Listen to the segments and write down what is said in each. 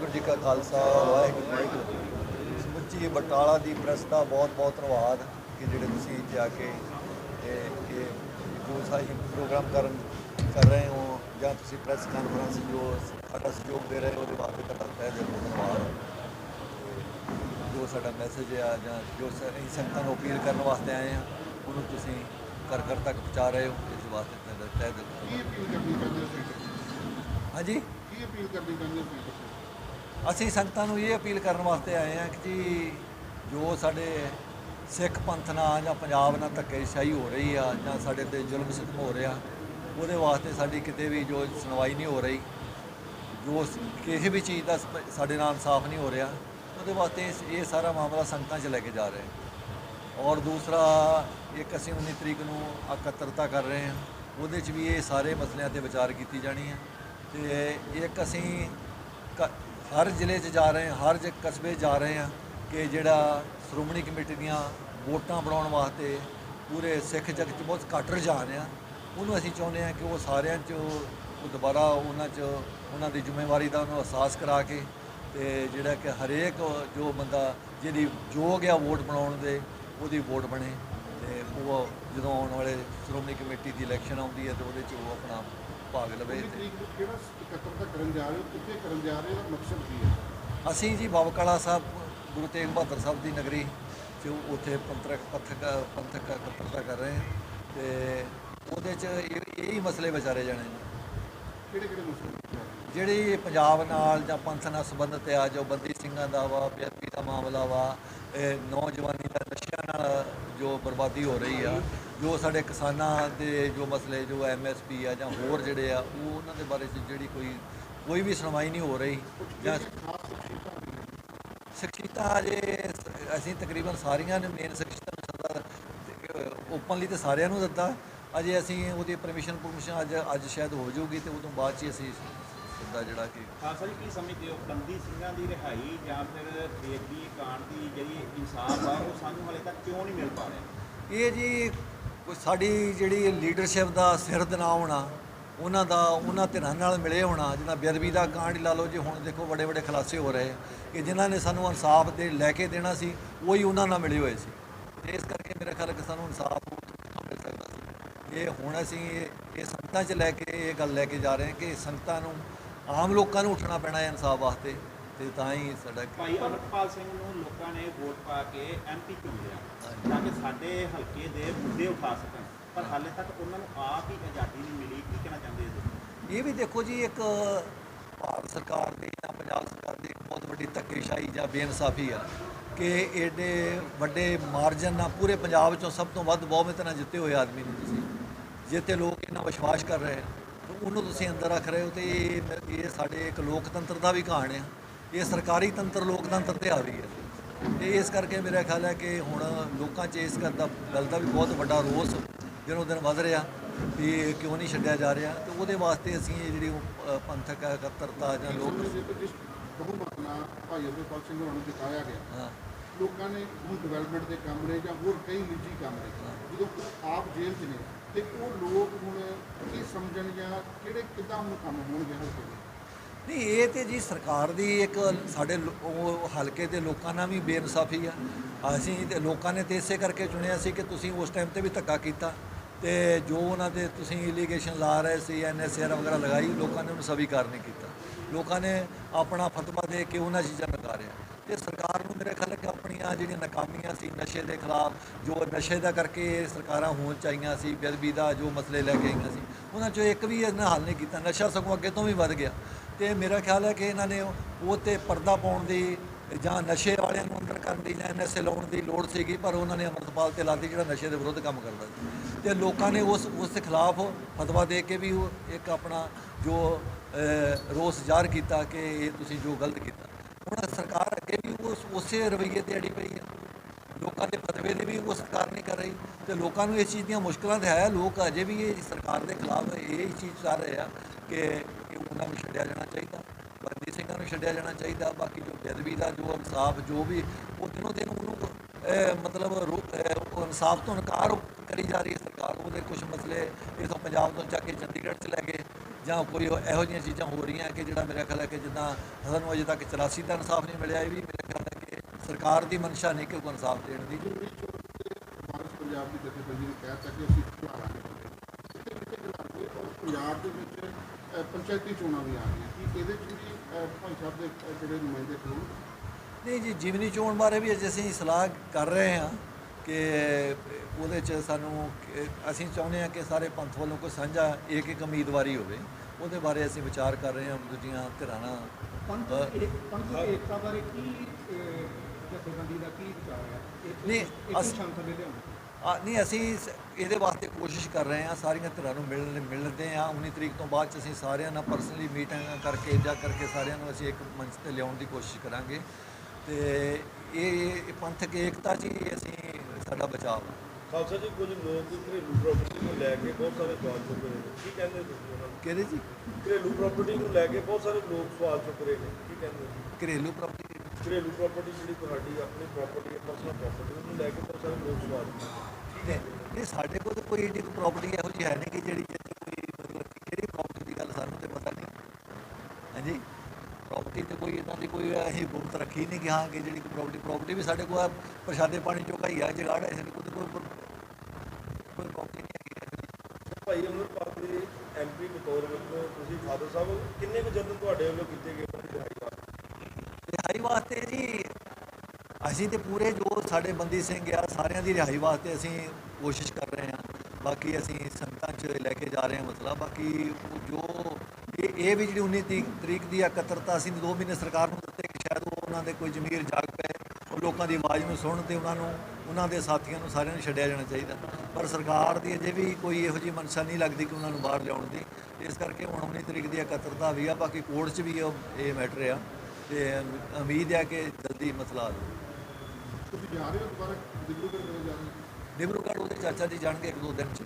ਵਾਹਿਗੁਰੂ ਜੀ ਕਾ ਖਾਲਸਾ, ਵਾਹਿਗੁਰੂ ਜੀ ਸਮੁੱਚੀ ਬਟਾਲਾ ਦੀ ਪ੍ਰੈਸ ਦਾ ਬਹੁਤ ਬਹੁਤ ਧੰਨਵਾਦ ਕਿ ਜਿਹੜੇ ਤੁਸੀਂ ਇੱਥੇ ਆ ਕੇ, ਇਹ ਇਹ ਜੋ ਸਾਹੀ ਪ੍ਰੋਗਰਾਮ ਕਰਨ, ਕਰ ਰਹੇ ਹੋ ਜਾਂ ਤੁਸੀਂ ਪ੍ਰੈਸ ਕਾਨਫਰੰਸ ਜੋ ਸਾਡਾ ਸਹਿਯੋਗ ਦੇ ਰਹੇ ਹੋ, ਉਹਦੇ ਵਾਸਤੇ ਤੁਹਾਡਾ ਤਹਿ ਦਿਲ ਤੋਂ ਧੰਨਵਾਦ। ਜੋ ਸਾਡਾ ਮੈਸੇਜ ਆ ਜਾਂ ਜੋ ਸ- ਅਸੀਂ ਸੰਗਤਾਂ ਨੂੰ ਅਪੀਲ ਕਰਨ ਵਾਸਤੇ ਆਏ ਆ ਉਹਨੂੰ ਤੁਸੀਂ ਘਰ ਘਰ ਤੱਕ ਪਹੁੰਚਾ ਰਹੇ ਹੋ, ਇਸ ਵਾਸਤੇ ਤੁਹਾਡਾ ਤਹਿ ਦਿਲ ਕੀ ਅਪੀਲ ਕਰਨੀ ਚਾਹੁੰਦੇ ਹੋ ਹਾਂਜੀ? ਕੀ ਅਪੀਲ ਕਰਨੀ ਚਾਹੁੰਦੇ ਹੋ ਅਸੀਂ ਸੰਗਤਾਂ ਨੂੰ ਇਹ ਅਪੀਲ ਕਰਨ ਵਾਸਤੇ ਆਏ ਹਾਂ ਕਿ ਜੀ ਜੋ ਸਾਡੇ ਸਿੱਖ ਪੰਥ ਨਾਲ ਜਾਂ ਪੰਜਾਬ ਨਾਲ ਧੱਕੇਸ਼ਾਹੀ ਹੋ ਰਹੀ ਆ ਜਾਂ ਸਾਡੇ ਤੇ ਜ਼ੁਲਮ ਸਿੱਧਮ ਹੋ ਰਿਹਾ, ਉਹਦੇ ਵਾਸਤੇ ਸਾਡੀ ਕਿਤੇ ਵੀ ਜੋ ਸੁਣਵਾਈ ਨਹੀਂ ਹੋ ਰਹੀ, ਜੋ ਕਿਸੇ ਵੀ ਚੀਜ਼ ਦਾ ਸਾਡੇ ਨਾਲ ਇਨਸਾਫ ਨਹੀਂ ਹੋ ਰਿਹਾ, ਉਹਦੇ ਵਾਸਤੇ ਇਹ ਸਾਰਾ ਮਾਮਲਾ ਸੰਗਤਾਂ 'ਚ ਲੈ ਕੇ ਜਾ ਰਹੇ ਹਾਂ। ਔਰ ਦੂਸਰਾ, ਇੱਕ ਅਸੀਂ 19 ਤਰੀਕ ਨੂੰ ਇਕੱਤਰਤਾ ਕਰ ਰਹੇ ਹਾਂ, ਉਹਦੇ 'ਚ ਵੀ ਇਹ ਸਾਰੇ ਮਸਲਿਆਂ ਤੇ ਵਿਚਾਰ ਕੀਤੀ ਜਾਣੀ ਹੈ। ਤੇ ਇੱਕ ਅਸੀਂ ਕ- ਹਰ ਜ਼ਿਲ੍ਹੇ 'ਚ ਜਾ ਰਹੇ ਹਾਂ, ਹਰ ਜ ਕਸਬੇ 'ਚ ਜਾ ਰਹੇ ਹਾਂ ਕਿ ਜਿਹੜਾ ਸ਼੍ਰੋਮਣੀ ਕਮੇਟੀ ਦੀਆਂ ਵੋਟਾਂ ਬਣਾਉਣ ਵਾਸਤੇ ਪੂਰੇ ਸਿੱਖ ਜਗਤ 'ਚ ਬਹੁਤ ਘੱਟ ਰੁਝਾਨ ਆ। ਉਹਨੂੰ ਅਸੀਂ ਚਾਹੁੰਦੇ ਹਾਂ ਕਿ ਉਹ ਸਾਰਿਆਂ 'ਚ ਉਹ ਦੁਬਾਰਾ ਉਹਨਾਂ 'ਚ ਉਹਨਾਂ ਦੀ ਜ਼ਿੰਮੇਵਾਰੀ ਦਾ ਉਹਨੂੰ ਅਹਿਸਾਸ ਕਰਾ ਕੇ ਤੇ ਜਿਹੜਾ ਕਿ ਹਰੇਕ ਜੋ ਬੰਦਾ ਜਿਹਦੀ ਯੋਗ ਆ ਵੋਟ ਬਣਾਉਣ ਦੇ, ਉਹਦੀ ਵੋਟ ਬਣੇ ਤੇ ਉਹ ਜਦੋਂ ਆਉਣ ਵਾਲੇ ਸ਼੍ਰੋਮਣੀ ਕਮੇਟੀ ਦੀ ਇਲੈਕਸ਼ਨ ਆਉਂਦੀ ਹੈ ਤੇ ਉਹਦੇ 'ਚ ਉਹ ਆਪਣਾ ਭਾਗ ਲਵੇ 19 ਤੇ। ਤਰੀਕ ਨੂੰ ਕਿਹੜਾ ਇਕੱਤਰਤਾ ਕਰਨ ਜਾ ਰਹੇ ਹੋ? ਕਿੱਥੇ ਕਰਨ ਜਾ ਰਹੇ ਹੋ? ਦਾ ਮਕਸਦ ਕੀ ਹੈ? ਅਸੀਂ ਜੀ ਬਾਬਕਾਲਾ ਸਾਹਿਬ ਗੁਰੂ ਤੇਗ ਬਹਾਦਰ ਸਾਹਿਬ ਦੀ ਨਗਰੀ ਚ ਉੱਥੇ ਪੰਥਕ ਪਥਕ ਪੰਥਕ ਇਕੱਤਰਤਾ ਕਰ ਰਹੇ ਹਾਂ ਤੇ ਉਹਦੇ ਚ ਇਹ ਹੀ ਮਸਲੇ ਵਿਚਾਰੇ ਜਾਣੇ ਨੇ। ਕਿਹੜੇ ਕਿਹੜੇ ਮਸਲੇ? ਜਿਹੜੀ ਪੰਜਾਬ ਨਾਲ ਜਾਂ ਪੰਥ ਨਾਲ ਸੰਬੰਧਿਤ ਆ ਜੋ ਬੰਦੀ ਸਿੰਘਾਂ ਦਾ ਵਾ ਬੇਅਦਬੀ ਦਾ ਮਾਮਲਾ ਵਾ ਨੌਜਵਾਨੀ ਦਾ ਨਸ਼ਿਆਂ ਨਾਲ ਜੋ ਬਰਬਾਦੀ ਹੋ ਰਹੀ ਆ, ਜੋ ਸਾਡੇ ਕਿਸਾਨਾਂ ਦੇ ਜੋ ਮਸਲੇ, ਜੋ ਐਮਐਸਪੀ ਆ ਜਾਂ ਹੋਰ ਜਿਹੜੇ ਆ, ਉਹ ਉਹਨਾਂ ਦੇ ਬਾਰੇ 'ਚ ਜਿਹੜੀ ਕੋਈ ਕੋਈ ਵੀ ਸੁਣਵਾਈ ਨਹੀਂ ਹੋ ਰਹੀ ਜਾਂ ਖਾਸ ਸ਼ਖਸੀਅਤਾਂ ਅਜੇ ਅਸੀਂ ਤਕਰੀਬਨ ਸਾਰੀਆਂ ਨੇ ਮੇਨ ਸ਼ਖਸੀਅਤਾਂ ਨੂੰ ਸੱਦਾ ਓਪਨਲੀ ਤੇ ਸਾਰਿਆਂ ਨੂੰ ਦਿੱਤਾ। ਅਜੇ ਅਸੀਂ ਉਹਦੀ ਪਰਮਿਸ਼ਨ ਪਰਮਿਸ਼ਨ ਅੱਜ ਅੱਜ ਸ਼ਾਇਦ ਹੋ ਜਾਊਗੀ ਤੇ ਉਦੋਂ ਬਾਅਦ ਚ ਹੀ ਅਸੀਂ ਸੱਦਾ ਜਿਹੜਾ ਕਿ ਖਾਲਸਾ ਜੀ ਕੀ ਸਮਝਦੇ ਹੋ? ਬੰਦੀ ਸਿੰਘਾਂ ਦੀ ਰਿਹਾਈ ਜਾਂ ਫਿਰ ਬੇਦੀ ਕਾਂਡ ਦੀ ਜਿਹੜੀ ਇਨਸਾਫ ਆ ਉਹ ਸਾਨੂੰ ਹਾਲੇ ਤੱਕ ਕਿਉਂ ਨਹੀਂ ਮਿਲ ਪਾ ਰਿਹਾ? ਇਹ ਜੀ ਕੋਈ ਸਾਡੀ ਜਿਹੜੀ ਲੀਡਰਸ਼ਿਪ ਦਾ ਸਿਰ ਦਨਾ ਹੋਣਾ ਉਹਨਾਂ ਦਾ ਉਹਨਾਂ ਧਿਰਾਂ ਨਾਲ ਮਿਲੇ ਹੋਣਾ ਜਿੱਦਾਂ ਬੇਅਦਬੀ ਦਾ ਕਾਂਡ ਲਾ ਲਓ ਜੇ ਹੁਣ ਦੇਖੋ ਵੱਡੇ ਵੱਡੇ ਖਲਾਸੇ ਹੋ ਰਹੇ ਕਿ ਜਿਨ੍ਹਾਂ ਨੇ ਸਾਨੂੰ ਇਨਸਾਫ ਦੇ ਲੈ ਕੇ ਦੇਣਾ ਸੀ ਉਹੀ ਉਹਨਾਂ ਨਾਲ ਮਿਲੇ ਹੋਏ ਸੀ। ਤੇ ਇਸ ਕਰਕੇ ਮੇਰੇ ਖਿਆਲ ਕਿ ਸਾਨੂੰ ਇਨਸਾਫ ਮਿਲ ਸਕਦਾ ਸੀ। ਇਹ ਹੁਣ ਅਸੀਂ ਇਹ ਇਹ ਸੰਗਤਾਂ 'ਚ ਲੈ ਕੇ ਇਹ ਗੱਲ ਲੈ ਕੇ ਜਾ ਰਹੇ ਹਾਂ ਕਿ ਸੰਗਤਾਂ ਨੂੰ ਆਮ ਲੋਕਾਂ ਨੂੰ ਉੱਠਣਾ ਪੈਣਾ ਹੈ ਇਨਸਾਫ ਵਾਸਤੇ ਤੇ ਤਾਂ ਹੀ ਸਾਡਾ ਭਾਈ ਅਮਰਪਾਲ ਸਿੰਘ ਨੂੰ ਲੋਕਾਂ ਨੇ ਵੋਟ ਪਾ ਕੇ ਐਮਪੀ ਚੁਣ ਲਿਆ ਤਾਂ ਕਿ ਸਾਡੇ ਹਲਕੇ ਦੇ ਮੁੱਦੇ ਉਠਾ ਸਕਣ। ਪਰ ਹਾਲੇ ਤੱਕ ਉਹਨਾਂ ਨੂੰ ਆਪ ਹੀ ਆਜ਼ਾਦੀ ਨਹੀਂ ਮਿਲੀ ਕੀ ਕਹਿਣਾ ਚਾਹੁੰਦੇ ਹੋ ਇਹ ਵੀ ਦੇਖੋ ਜੀ ਇੱਕ ਭਾਰਤ ਸਰਕਾਰ ਦੀ ਜਾਂ ਪੰਜਾਬ ਸਰਕਾਰ ਦੀ ਬਹੁਤ ਵੱਡੀ ਧੱਕੇਸ਼ਾਹੀ ਜਾਂ ਬੇਇਨਸਾਫੀ ਆ ਕਿ ਏਡੇ ਵੱਡੇ ਮਾਰਜਨ ਨਾਲ ਪੂਰੇ ਪੰਜਾਬ ਚੋਂ ਸਭ ਤੋਂ ਵੱਧ ਬਹੁਮਤ ਨਾਲ ਜਿੱਤੇ ਹੋਏ ਆਦਮੀ ਨੂੰ ਤੁਸੀਂ। ਜਿੱਤੇ ਲੋਕ ਇਹਨਾਂ ਵਿਸ਼ਵਾਸ ਕਰ ਰਹੇ ਉਹਨੂੰ ਤੁਸੀਂ ਅੰਦਰ ਰੱਖ ਰਹੇ ਹੋ ਤੇ ਇਹ ਇਹ ਸਾਡੇ ਇੱਕ ਲੋਕਤੰਤਰ ਦਾ ਵੀ ਕਹਾਣ ਆ। ਇਹ ਸਰਕਾਰੀ ਤੰਤਰ ਲੋਕਤੰਤਰ ਤੇ ਆ ਰਹੀ ਹੈ। ਤੇ ਇਸ ਕਰਕੇ ਮੇਰਾ ਖਿਆਲ ਹੈ ਕਿ ਹੁਣ ਲੋਕਾਂ 'ਚ ਇਸ ਗੱਲ ਦਾ ਗੱਲ ਦਾ ਵੀ ਬਹੁਤ ਵੱਡਾ ਰੋਸ ਦਿਨੋਂ ਦਿਨ ਵੱਧ ਰਿਹਾ ਵੀ ਕਿਉਂ ਨਹੀਂ ਛੱਡਿਆ ਜਾ ਰਿਹਾ। ਤੇ ਉਹਦੇ ਵਾਸਤੇ ਅਸੀਂ ਇਹ ਜਿਹੜੀ ਪੰਥਕ ਇਕੱਤਰਤਾ ਜਾਂ ਲੋਕ ਬਹੁਮਤ ਨਾਲ ਭਾਈ ਅਮਰਪਾਲ ਸਿੰਘ ਹੋਰਾਂ ਨੂੰ ਜਿਤਾਇਆ ਗਿਆ। ਲੋਕਾਂ ਨੇ ਹੁਣ ਡਿਵੈਲਪਮੈਂਟ ਦੇ ਕੰਮ ਨੇ ਜਾਂ ਹੋਰ ਕਈ ਨਿੱਜੀ ਕੰਮ ਨੇ ਜਦੋਂ ਆਪ ਜੇਲ੍ਹ 'ਚ ਨੇ ਤੇ ਉਹ ਲੋਕ ਹੁਣ ਕੀ ਸਮਝਣ ਜਾਂ ਕਿਹੜੇ ਕਿੱਦਾਂ ਹੁਣ ਕੰਮ ਹੋਣਗੇ ਹਲਕੇ ਦੇ ਨਹੀਂ, ਇਹ ਤੇ ਜੀ ਸਰਕਾਰ ਦੀ ਇੱਕ ਸਾਡੇ ਲੋ- ਉਹ ਹਲਕੇ ਦੇ ਲੋਕਾਂ ਨਾਲ ਵੀ ਬੇਇਨਸਾਫੀ ਆ। ਅਸੀਂ ਤੇ ਲੋਕਾਂ ਨੇ ਤੇ ਇਸੇ ਕਰਕੇ ਚੁਣਿਆ ਸੀ ਕਿ ਤੁਸੀਂ ਉਸ ਟਾਈਮ ਤੇ ਵੀ ਧੱਕਾ ਕੀਤਾ ਤੇ ਜੋ ਉਹਨਾਂ ਦੇ ਤੁਸੀਂ ਇਲੀਗੇਸ਼ਨ ਲਾ ਰਹੇ ਸੀ ਐਨਐਸਆਰ ਵਗੈਰਾ ਲਗਾਈ, ਲੋਕਾਂ ਨੇ ਉਹਨੂੰ ਸਵੀਕਾਰ ਨਹੀਂ ਕੀਤਾ। ਲੋਕਾਂ ਨੇ ਆਪਣਾ ਫਤਵਾ ਦੇ ਕੇ ਉਹਨਾਂ ਚੀਜ਼ਾਂ ਨਕਾਰਿਆ ਤੇ ਸਰਕਾਰ ਨੂੰ ਮੇਰੇ ਖਿਆਲ ਕਿ ਆਪਣੀਆਂ ਜਿਹੜੀਆਂ ਨਾਕਾਮੀਆਂ ਸੀ ਨਸ਼ੇ ਦੇ ਖਿਲਾਫ, ਜੋ ਨਸ਼ੇ ਦਾ ਕਰਕੇ ਇਹ ਸਰਕਾਰਾਂ ਹੋਣ ਚਾਹੀਆਂ ਸੀ, ਬੇਅਦਬੀ ਦਾ ਜੋ ਮਸਲੇ ਲੈ ਕੇ ਆਈਆਂ ਸੀ, ਉਹਨਾਂ ਚੋਂ ਇੱਕ ਵੀ ਇਹਨਾਂ ਹੱਲ ਨਹੀਂ ਕੀਤਾ। ਨਸ਼ਾ ਸਗੋਂ ਅੱਗੇ ਤੋਂ ਵੀ ਵੱਧ ਗਿਆ। ਤੇ ਮੇਰਾ ਖਿਆਲ ਹੈ ਕਿ ਇਹਨਾਂ ਨੇ ਉਹ ਤੇ ਪਰਦਾ ਪਾਉਣ ਦੀ ਜਾਂ ਨਸ਼ੇ ਵਾਲਿਆਂ ਨੂੰ ਅੰਦਰ ਕਰਨ ਦੀ ਜਾਂ ਐਨਐਸਏ ਲਾਉਣ ਦੀ ਲੋੜ ਸੀਗੀ, ਪਰ ਉਹਨਾਂ ਨੇ ਅਮਰਤਪਾਲ ਤੇ ਲਾਤੀ ਜਿਹੜਾ ਨਸ਼ੇ ਦੇ ਵਿਰੁੱਧ ਕੰਮ ਕਰਦਾ ਸੀ। ਤੇ ਲੋਕਾਂ ਨੇ ਉਸ ਉਸ ਦੇ ਖਿਲਾਫ ਫਤਵਾ ਦੇ ਕੇ ਵੀ ਉਹ ਇੱਕ ਆਪਣਾ ਜੋ ਰੋਸ ਜ਼ਾਹਰ ਕੀਤਾ ਕਿ ਇਹ ਤੁਸੀਂ ਜੋ ਗਲਤ ਕੀਤਾ। ਹੁਣ ਸਰਕਾਰ ਅੱਗੇ ਵੀ ਉਸ, ਉਸੇ ਰਵੱਈਏ ਤੇ ਅੜੀ ਪਈ ਹੈ ਲੋਕਾਂ ਦੇ ਫਤਵੇ ਦੇ ਵੀ ਉਹ ਸਰਕਾਰ ਨਹੀਂ ਕਰ ਰਹੀ ਤੇ ਲੋਕਾਂ ਨੂੰ ਇਸ ਚੀਜ਼ ਦੀਆਂ ਮੁਸ਼ਕਲਾਂ ਤੇ ਹੈ। ਲੋਕ ਅਜੇ ਵੀ ਇਹ ਸਰਕਾਰ ਦੇ ਖਿਲਾਫ ਇਹ ਚੀਜ਼ ਚਾਹ ਰਹੇ ਆ ਕਿ ਉਹਨਾਂ ਨੂੰ ਛੱਡਿਆ ਜਾਣਾ ਚਾਹੀਦਾ ਬੰਦੀ ਸਿੰਘਾਂ ਨੂੰ ਛੱਡਿਆ ਜਾਣਾ ਚਾਹੀਦਾ, ਬਾਕੀ ਜੋ ਬੇਅਦਬੀ ਦਾ ਜੋ ਇਨਸਾਫ, ਜੋ ਵੀ ਉਹ ਦਿਨੋਂ ਦਿਨ ਉਹਨੂੰ ਮਤਲਬ ਰੋ- ਇਨਸਾਫ ਤੋਂ ਇਨਕਾਰ ਕਰੀ ਜਾ ਰਹੀ ਹੈ ਸਰਕਾਰ। ਉਹਦੇ ਕੁਝ ਮਸਲੇ ਇਥੋਂ ਪੰਜਾਬ ਤੋਂ ਚੱਕ ਕੇ ਚੰਡੀਗੜ੍ਹ ਚ ਲੈ ਗਏ। ਜਾਂ ਕੋਈ ਇਹੋ ਜਿਹੀਆਂ ਚੀਜ਼ਾਂ ਹੋ ਰਹੀਆਂ ਕਿ ਜਿਹੜਾ ਮੇਰਾ ਖਿਆਲ ਹੈ ਕਿ ਜਿੱਦਾਂ ਸਾਨੂੰ ਅਜੇ ਤੱਕ 84 ਦਾ ਇਨਸਾਫ ਨਹੀਂ ਮਿਲਿਆ ਇਹ ਵੀ ਮੇਰੇ ਖਿਆਲ ਹੈ ਕਿ ਸਰਕਾਰ ਦੀ ਮਨਸ਼ਾ ਨਹੀਂ ਕਿ ਕੋਈ ਇਨਸਾਫ ਦੇਣ ਦੀ। ਪੰਜਾਬ ਦੀ ਜਥੇਬੰਦੀ ਨੇ ਕਹਿ ਅਸੀਂ ਪੰਜਾਬ ਵਿੱਚ ਪੰਚਾਇਤੀ ਚੋਣਾਂ ਵੀ ਆ ਰਹੀਆਂ। ਕੀ ਇਹਦੇ 'ਚ ਵੀ ਅ, ਭਾਈ ਸਾਹਿਬ ਦੇ ਅ, ਜਿਹੜੇ ਨੁਮਾਇੰਦੇ ਖਲੋਣ? ਨਹੀਂ ਜੀ ਜਿਮਨੀ ਚੋਣ ਬਾਰੇ ਵੀ ਅੱਜ ਅਸੀਂ ਸਲਾਹ ਕਰ ਰਹੇ ਹਾਂ ਕਿ ਉਹਦੇ 'ਚ ਸਾਨੂੰ ਅਸੀਂ ਚਾਹੁੰਦੇ ਹਾਂ ਕਿ ਸਾਰੇ ਪੰਥ ਵੱਲੋਂ ਕੋਈ ਸਾਂਝਾ ਇੱਕ ਇੱਕ ਉਮੀਦਵਾਰੀ ਹੋਵੇ ਉਹਦੇ ਬਾਰੇ ਅਸੀਂ ਵਿਚਾਰ ਕਰ ਰਹੇ ਹਾਂ ਦੂਜੀਆਂ ਧਿਰਾਂ ਨਾਲ ਪੰਥ ਇੱਕ ਪੰਥ ਏਕਤਾ ਬਾਰੇ ਕੀ ਜਥੇਬੰਦੀ ਦਾ ਕੀ ਵਿਚਾਰ ਹੈ? ਨਹੀਂ, ਅਸ- ਸ਼ਾਂਤ ਦੇ ਲਿਆਉਣ ਆ ਨਹੀਂ ਅਸੀਂ ਇਹਦੇ ਵਾਸਤੇ ਕੋਸ਼ਿਸ਼ ਕਰ ਰਹੇ ਹਾਂ ਸਾਰੀਆਂ ਧਿਰਾਂ ਨੂੰ ਮਿਲਣ ਮਿਲਦੇ ਹਾਂ। 19 ਤਰੀਕ ਤੋਂ ਬਾਅਦ ਚ ਅਸੀਂ ਸਾਰਿਆਂ ਨਾਲ ਪਰਸਨਲੀ ਮੀਟਿੰਗਾਂ ਕਰਕੇ ਜਾ ਕਰਕੇ ਸਾਰਿਆਂ ਨੂੰ ਅਸੀਂ ਇੱਕ ਮੰਚ ਤੇ ਲਿਆਉਣ ਦੀ ਕੋਸ਼ਿਸ਼ ਕਰਾਂਗੇ। ਤੇ ਇਹ ਪੰਥਕ ਏਕਤਾ ਜੀ ਅਸੀਂ ਸਾਡਾ ਬਚਾਅ ਖਾਲਸਾ ਜੀ ਕੁਝ ਲੋਕ ਘਰੇਲੂ ਪ੍ਰਾਪਰਟੀ ਨੂੰ ਲੈ ਕੇ ਬਹੁਤ ਸਾਰੇ ਸਵਾਲ ਚੁੱਕ ਰਹੇ ਨੇ। ਕੀ ਕਹਿੰਦੇ ਤੁਸੀਂ ਉਹਨਾਂ ਨੂੰ? ਕਿਹਦੇ ਜੀ? ਘਰੇਲੂ ਪ੍ਰਾਪਰਟੀ ਨੂੰ ਲੈ ਕੇ ਬਹੁਤ ਸਾਰੇ ਲੋਕ ਸਵਾਲ ਚੁੱਕ ਰਹੇ ਨੇ। ਕੀ ਕਹਿੰਦੇ ਹੋ? ਘਰੇਲੂ ਪ੍ਰਾਪਰਟੀ ਘਰੇਲੂ ਪ੍ਰਾਪਰਟੀ ਜਿਹੜੀ ਤੁਹਾਡੀ ਆਪਣੀ ਪ੍ਰਾਪਰਟੀ ਹੈ ਪਰਸਨਲ ਪ੍ਰਾਪਰਟੀ ਉਹਨੂੰ ਲੈ ਕੇ ਬਹੁਤ ਸਾਰੇ ਲੋਕ ਸਵਾਲ ਚੁੱਕ ਰਹੇ ਨੇ। ਇਹ ਸਾਡੇ ਕੋਲ ਤਾਂ ਕੋਈ ਏਡੀ ਪ੍ਰਾਪਰਟੀ ਇਹੋ ਜਿਹੀ ਹੈ ਨਹੀਂ ਕਿ ਜਿਹੜੀ ਜਿਹਦੇ ਕੋਈ ਮਤਲਬ ਕਿ ਕਿਹੜੀ ਪ੍ਰਾਪਰਟੀ ਦੀ ਗੱਲ ਸਾਨੂੰ ਤੇ ਪਤਾ ਨਹੀਂ। ਹਾਂਜੀ? ਪ੍ਰਾਪਰਟੀ ਤੇ ਕੋਈ ਇਦਾਂ ਦੀ ਕੋਈ ਅਸੀਂ ਗੁਪਤ ਰੱਖੀ ਨਹੀਂ ਕਿ ਹਾਂ ਕਿ ਜਿਹੜੀ ਕੋਈ ਪ੍ਰਾਪਰਟੀ ਪ੍ਰਾਪਰਟੀ ਵੀ ਸਾਡੇ ਕੋਲ ਪ੍ਰਸ਼ਾਦੇ ਪਾਣੀ ਚੋਂ ਹੀ ਆ ਜਗਾੜ ਹੈ ਸਾਡੇ ਕੋਲ ਤਾਂ ਕੋਈ ਕੋਈ ਪ੍ਰਾਪਰਟੀ ਨਹੀਂ ਹੈਗੀ ਭਾਈ ਅਮਰਪਾਲ ਦੇ ਐਮਪੀ ਬਤੌਰ ਵਿੱਚ ਫਾਦਰ ਸਾਹਿਬ, ਕਿੰਨੇ ਕੁ ਯਤਨ ਤੁਹਾਡੇ ਵੱਲੋਂ ਕੀਤੇ ਗਏ? ਉਹਨਾਂ ਰਿਹਾਈ ਵਾਸਤੇ ਰਿਹਾਈ ਵਾਸਤੇ ਜੀ, ਅਸੀਂ ਤੇ ਪੂਰੇ ਜੋ ਸਾਡੇ ਬੰਦੀ ਸਿੰਘ ਆ, ਸਾਰਿਆਂ ਦੀ ਰਿਹਾਈ ਵਾਸਤੇ ਅਸੀਂ ਕੋਸ਼ਿਸ਼ ਕਰ ਰਹੇ ਹਾਂ। ਬਾਕੀ ਅਸੀਂ ਸੰਗਤਾਂ 'ਚ ਲੈ ਕੇ ਜਾ ਰਹੇ ਹਾਂ ਮਸਲਾ। ਬਾਕੀ ਜੋ ਇਹ ਵੀ ਜਿਹੜੀ 19 ਤਰੀਕ- ਤਰੀਕ ਦੀ ਇਕੱਤਰਤਾ ਅਸੀਂ 2 ਮਹੀਨੇ ਸਰਕਾਰ ਨੂੰ ਦਿੱਤੇ ਕਿ ਸ਼ਾਇਦ ਉਹ ਉਹਨਾਂ ਦੇ ਕੋਈ ਜ਼ਮੀਰ ਜਾਗ ਪਏ, ਉਹ ਲੋਕਾਂ ਦੀ ਆਵਾਜ਼ ਨੂੰ ਸੁਣਨ ਤੇ ਉਹਨਾਂ ਨੂੰ ਉਹਨਾਂ ਦੇ ਸਾਥੀਆਂ ਨੂੰ ਸਾਰਿਆਂ ਨੂੰ ਛੱਡਿਆ ਜਾਣਾ ਚਾਹੀਦਾ। ਪਰ ਸਰਕਾਰ ਦੀ ਅਜੇ ਵੀ ਕੋਈ ਇਹੋ ਜਿਹੀ ਮਨਸ਼ਾ ਨਹੀਂ ਲੱਗਦੀ ਕਿ ਉਹਨਾਂ ਨੂੰ ਬਾਹਰ ਲਿਆਉਣ ਦੀ। ਇਸ ਕਰਕੇ ਹੁਣ 19 ਤਰੀਕ ਦੀ ਇਕੱਤਰਤਾ ਵੀ ਆ ਬਾਕੀ ਕੋਰਟ 'ਚ ਵੀ ਉਹ ਇਹ ਮੈਟਰ ਆ। ਤੇ ਉਮੀਦ ਹੈ ਕਿ ਜਲਦੀ ਮਸਲਾ ਹੱਲ ਹੋਵੇ ਤੁਸੀਂ ਜਾ ਰਹੇ ਹੋ ਦੁਬਾਰਾ ਦਿੱਬਰੂਗੜ੍ਹ ਕਦੋਂ ਜਾ ਰਹੇ ਹੋ ਡਿਬਰੂਗੜ੍ਹ ਉਹਦੇ ਚਾਚਾ ਜੀ ਜਾਣਗੇ ਇੱਕ ਦੋ ਦਿਨ ਚ।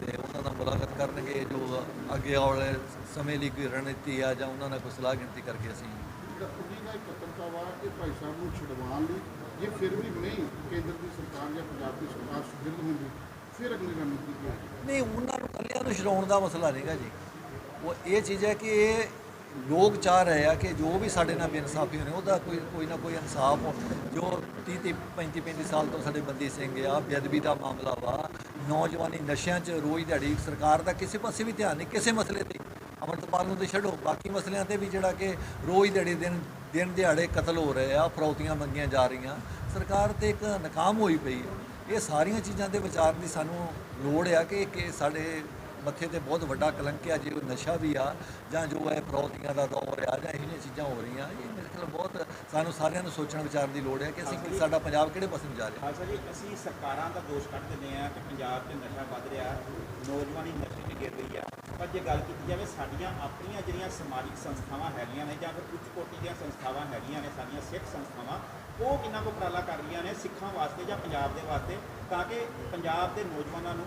ਤੇ ਉਹਨਾਂ ਨਾਲ ਮੁਲਾਕਾਤ ਕਰਨਗੇ ਜੋ ਅੱਗੇ ਆਉਣ ਵਾਲੇ ਸਮੇਂ ਲਈ ਕੋਈ ਰਣਨੀਤੀ ਆ ਜਾਂ ਉਹਨਾਂ ਨਾਲ ਕੋਈ ਸਲਾਹ ਗਿਣਤੀ ਕਰਕੇ ਅਸੀਂ ਜਿਹੜਾ ਉਹਦੀ ਦਾ ਇਕੱਤਰਤਾ ਵਾ ਇਹ ਭਾਈ ਸਾਹਿਬ ਨੂੰ ਛਡਵਾਉਣ ਲਈ ਜੇ ਫਿਰ ਵੀ ਨਹੀਂ ਕੇਂਦਰ ਦੀ ਸਰਕਾਰ ਜਾਂ ਪੰਜਾਬ ਦੀ ਸਰਕਾਰ ਸੁਦ੍ਰਿੜ ਹੁੰਦੀ, ਫਿਰ ਅਗਲੀ ਰਣਨੀਤੀ ਕੀ ਹੋਏਗੀ ਨਹੀਂ, ਉਹਨਾਂ ਨੂੰ ਇਕੱਲਿਆਂ ਨੂੰ ਛਡਾਉਣ ਦਾ ਮਸਲਾ ਨਹੀਂਗਾ ਜੀ। ਉਹ ਇਹ ਚੀਜ਼ ਹੈ ਕਿ ਇਹ ਲੋਕ ਚਾਹ ਰਹੇ ਆ ਕਿ ਜੋ ਵੀ ਸਾਡੇ ਨਾਲ ਬੇਇਨਸਾਫੀ ਹੋਣੇ ਉਹਦਾ ਕੋਈ ਕੋਈ ਨਾ ਕੋਈ ਇਨਸਾਫ ਜੋ 30 30 35 35 ਸਾਲ ਤੋਂ ਸਾਡੇ ਬੰਦੀ ਸਿੰਘ ਆ, ਬੇਅਦਬੀ ਦਾ ਮਾਮਲਾ ਵਾ, ਨੌਜਵਾਨੀ ਨਸ਼ਿਆਂ 'ਚ ਰੋਜ਼ ਦਿਹਾੜੀ, ਸਰਕਾਰ ਦਾ ਕਿਸੇ ਪਾਸੇ ਵੀ ਧਿਆਨ ਨਹੀਂ, ਕਿਸੇ ਮਸਲੇ ਤੇ। ਅਮਰਤਪਾਲ ਨੂੰ ਤੇ ਛੱਡੋ, ਬਾਕੀ ਮਸਲਿਆਂ ਤੇ ਵੀ ਜਿਹੜਾ ਕਿ ਰੋਜ਼ ਦਿਹਾੜੀ ਦਿਨ ਦਿਨ ਦਿਹਾੜੇ ਕਤਲ ਹੋ ਰਹੇ ਆ, ਫਰੌਤੀਆਂ ਮੰਗੀਆਂ ਜਾ ਰਹੀਆਂ। ਸਰਕਾਰ ਤੇ ਇੱਕ ਨਾਕਾਮ ਹੋਈ ਪਈ। ਹੈ ਇਹ ਸਾਰੀਆਂ ਚੀਜ਼ਾਂ ਦੇ ਵਿਚਾਰ ਦੀ ਸਾਨੂੰ ਲੋੜ ਆ ਕਿ ਕਿ ਸਾਡੇ ਮੱਥੇ ਤੇ ਬਹੁਤ ਵੱਡਾ ਕਲੰਕ ਆ ਜੇ ਉਹ ਨਸ਼ਾ ਵੀ ਆ ਜਾਂ ਜੋ ਹੈ ਫਰੌਤੀਆਂ ਦਾ ਦੌਰ ਆ ਜਾਂ ਇਹੋ ਜਿਹੀਆਂ ਚੀਜ਼ਾਂ ਹੋ ਰਹੀਆਂ ਇਹ ਮੇਰੇ ਖਿਆਲ ਬਹੁਤ ਸਾਨੂੰ ਸਾਰਿਆਂ ਨੂੰ ਸੋਚਣ ਵਿਚਾਰਨ ਦੀ ਲੋੜ ਹੈ ਕਿ ਅਸੀਂ ਸਾਡਾ ਪੰਜਾਬ ਕਿਹੜੇ ਪਾਸੇ ਨੂੰ ਜਾ ਰਿਹਾ। ਖਾਲਸਾ ਜੀ ਅਸੀਂ ਸਰਕਾਰਾਂ ਦਾ ਦੋਸ਼ ਕੱਢ ਦਿੰਦੇ ਆ ਕਿ ਪੰਜਾਬ 'ਚ ਨਸ਼ਾ ਵੱਧ ਰਿਹਾ ਨੌਜਵਾਨੀ ਨਸ਼ੇ 'ਚ ਗਿਰ ਰਹੀ ਆ। ਪਰ ਜੇ ਗੱਲ ਕੀਤੀ ਜਾਵੇ ਸਾਡੀਆਂ ਆਪਣੀਆਂ ਜਿਹੜੀਆਂ ਸਮਾਜਿਕ ਸੰਸਥਾਵਾਂ ਹੈਗੀਆਂ ਨੇ ਜਾਂ ਫਿਰ ਉੱਚ ਕੋਟੀ ਦੀਆਂ ਸੰਸਥਾਵਾਂ ਹੈਗੀਆਂ ਨੇ ਸਾਡੀਆਂ ਸਿੱਖ ਸੰਸਥਾਵਾਂ ਉਹ ਕਿੰਨਾ ਕੁ ਉਪਰਾਲਾ ਕਰ ਰਹੀਆਂ ਨੇ ਸਿੱਖਾਂ ਵਾਸਤੇ ਜਾਂ ਪੰਜਾਬ ਦੇ ਵਾਸਤੇ ਤਾਂ ਕਿ ਪੰਜਾਬ ਦੇ ਨੌਜਵਾਨਾਂ ਨੂੰ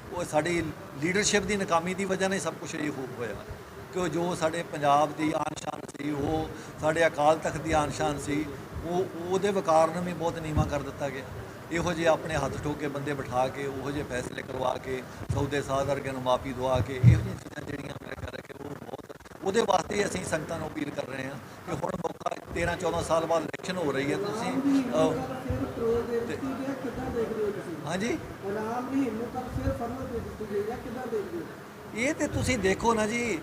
ਉਹ ਸਾਡੀ ਲੀਡਰਸ਼ਿਪ ਦੀ ਨਾਕਾਮੀ ਦੀ ਵਜ੍ਹਾ ਨਾਲ ਸਭ ਕੁਝ ਇਹ ਹੋ ਹੋਇਆ। ਕਿ ਜੋ ਸਾਡੇ ਪੰਜਾਬ ਦੀ ਆਨ ਸ਼ਾਨ ਸੀ, ਉਹ ਸਾਡੇ ਅਕਾਲ ਤਖਤ ਦੀ ਆਨ ਸ਼ਾਨ ਸੀ, ਉਹ, ਉਹਦੇ ਵਕਾਰ ਨੂੰ ਵੀ ਬਹੁਤ ਨੀਵਾਂ ਕਰ ਦਿੱਤਾ ਗਿਆ। ਇਹੋ ਜਿਹੇ ਆਪਣੇ ਹੱਥ ਠੋਕ ਕੇ ਬੰਦੇ ਬਿਠਾ ਕੇ, ਉਹੋ ਜਿਹੇ ਫੈਸਲੇ ਕਰਵਾ ਕੇ, ਸੌਦੇ ਸਾਧ ਵਰਗੇ ਨੂੰ ਮਾਫੀ ਦਵਾ ਕੇ, ਇਹੋ ਜਿਹੀਆਂ ਚੀਜ਼ਾਂ ਜਿਹੜੀਆਂ ਮੇਰੇ ਖਿਆਲ ਹੈ ਕਿ ਉਹ ਬਹੁਤ, ਉਹਦੇ ਵਾਸਤੇ ਅਸੀਂ ਸੰਗਤਾਂ ਨੂੰ ਅਪੀਲ ਕਰ ਰਹੇ ਹਾਂ ਕਿ ਹੁਣ ਮੌਕਾ 13 14 ਸਾਲ ਬਾਅਦ ਇਲੈਕਸ਼ਨ ਹੋ ਰਹੀ ਹੈ, ਤੁਸੀਂ ਹਾਂਜੀ। ਇਹ ਤੇ ਤੁਸੀਂ ਦੇਖੋ ਨਾ ਜੀ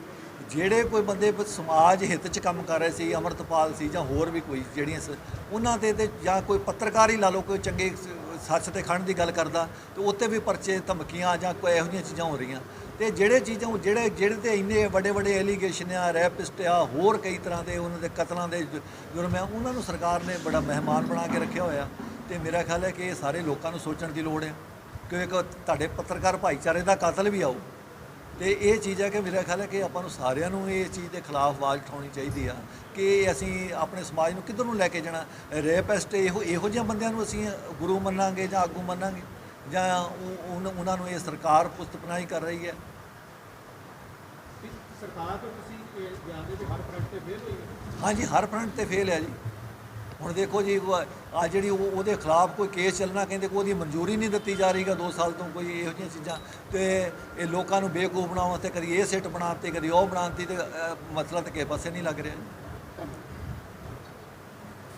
ਜਿਹੜੇ ਕੋਈ ਬੰਦੇ ਸਮਾਜ ਹਿੱਤ 'ਚ ਕੰਮ ਕਰ ਰਹੇ ਸੀ ਅਮਰਤਪਾਲ ਸੀ ਜਾਂ ਹੋਰ ਵੀ ਕੋਈ ਜਿਹੜੀਆਂ ਸ- ਉਹਨਾਂ ਤੇ ਤੇ ਜਾਂ ਕੋਈ ਪੱਤਰਕਾਰ ਹੀ ਲਾ ਲਓ ਕੋਈ ਚੰਗੇ ਸ- ਸੱਚ ਤੇ ਖੰਡ ਦੀ ਗੱਲ ਕਰਦਾ ਤੇ ਉੱਤੇ ਵੀ ਪਰਚੇ ਧਮਕੀਆਂ ਜਾਂ ਕੋਈ ਇਹੋ ਜਿਹੀਆਂ ਚੀਜ਼ਾਂ ਹੋ ਰਹੀਆਂ। ਤੇ ਜਿਹੜੇ ਚੀਜ਼ਾਂ ਉਹ ਜਿਹੜੇ ਜਿਹੜੇ ਤੇ ਇੰਨੇ ਵੱਡੇ ਵੱਡੇ ਐਲੀਗੇਸ਼ਨ ਆ ਰੈਪਿਸਟ ਆ ਹੋਰ ਕਈ ਤਰ੍ਹਾਂ ਦੇ ਉਹਨਾਂ ਦੇ ਕਤਲਾਂ ਦੇ ਜ- ਜੁਰਮ ਆ ਉਹਨਾਂ ਨੂੰ ਸਰਕਾਰ ਨੇ ਬੜਾ ਮਹਿਮਾਨ ਬਣਾ ਕੇ ਰੱਖਿਆ ਹੋਇਆ। ਤੇ ਮੇਰਾ ਖਿਆਲ ਹੈ ਕਿ ਇਹ ਸਾਰੇ ਲੋਕਾਂ ਨੂੰ ਸੋਚਣ ਦੀ ਲੋੜ ਹੈ ਕਿ ਇੱਕ ਤੁਹਾਡੇ ਪੱਤਰਕਾਰ ਭਾਈਚਾਰੇ ਦਾ ਕਾਤਲ ਵੀ ਆਊ। ਤੇ ਇਹ ਚੀਜ਼ ਹੈ ਕਿ ਮੇਰਾ ਖਿਆਲ ਹੈ ਕਿ ਆਪਾਂ ਨੂੰ ਸਾਰਿਆਂ ਨੂੰ ਇਹ ਚੀਜ਼ ਦੇ ਖਿਲਾਫ ਆਵਾਜ਼ ਉਠਾਉਣੀ ਚਾਹੀਦੀ ਆ ਕਿ ਅਸੀਂ ਆਪਣੇ ਸਮਾਜ ਨੂੰ ਕਿੱਧਰ ਨੂੰ ਲੈ ਕੇ ਜਾਣਾ। ਰੇਪਿਸਟ ਇਹੋ ਇਹੋ ਜਿਹੇ ਬੰਦਿਆਂ ਨੂੰ ਅਸੀਂ ਗੁਰੂ ਮੰਨਾਂਗੇ ਜਾਂ ਆਗੂ ਮੰਨਾਂਗੇ ਜਾਂ ਉਹ- ਉਹਨਾਂ ਨੂੰ ਇਹ ਸਰਕਾਰ ਪੁਸਤਪਨਾਹੀ ਕਰ ਰਹੀ ਹੈ। ਸਰਕਾਰ ਤੋਂ ਤੁਸੀਂ ਜਾਣਦੇ ਹੋ ਹਰ ਫਰੰਟ ਤੇ ਫੇਲ ਹੋਈ ਹੈ? ਹਾਂਜੀ ਹਰ ਫਰੰਟ ਤੇ ਫੇਲ ਹੈ ਜੀ। ਹੁਣ ਦੇਖੋ ਜੀ ਆ ਜਿਹੜੀ ਉਹ ਉਹਦੇ ਖਿਲਾਫ ਕੋਈ ਕੇਸ ਚੱਲਣਾ ਕਹਿੰਦੇ ਕੋਈ ਉਹਦੀ ਮਨਜ਼ੂਰੀ ਨਹੀਂ ਦਿੱਤੀ ਜਾ ਰਹੀਗਾ 2 ਸਾਲ ਤੋਂ ਕੋਈ ਇਹੋ ਜਿਹੀਆਂ ਚੀਜ਼ਾਂ। ਤੇ ਇਹ ਲੋਕਾਂ ਨੂੰ ਬੇਵਕੂਫ ਬਣਾਉਣ ਵਾਸਤੇ ਕਦੀ ਇਹ ਸਿੱਟ ਬਣਾਤੀ ਕਦੀ ਉਹ ਬਣਾਤੀ ਤੇ ਅਹ, ਮਸਲਾ ਤਾਂ ਕਿਸੇ ਪਾਸੇ ਨਹੀਂ ਲੱਗ ਰਿਹਾ।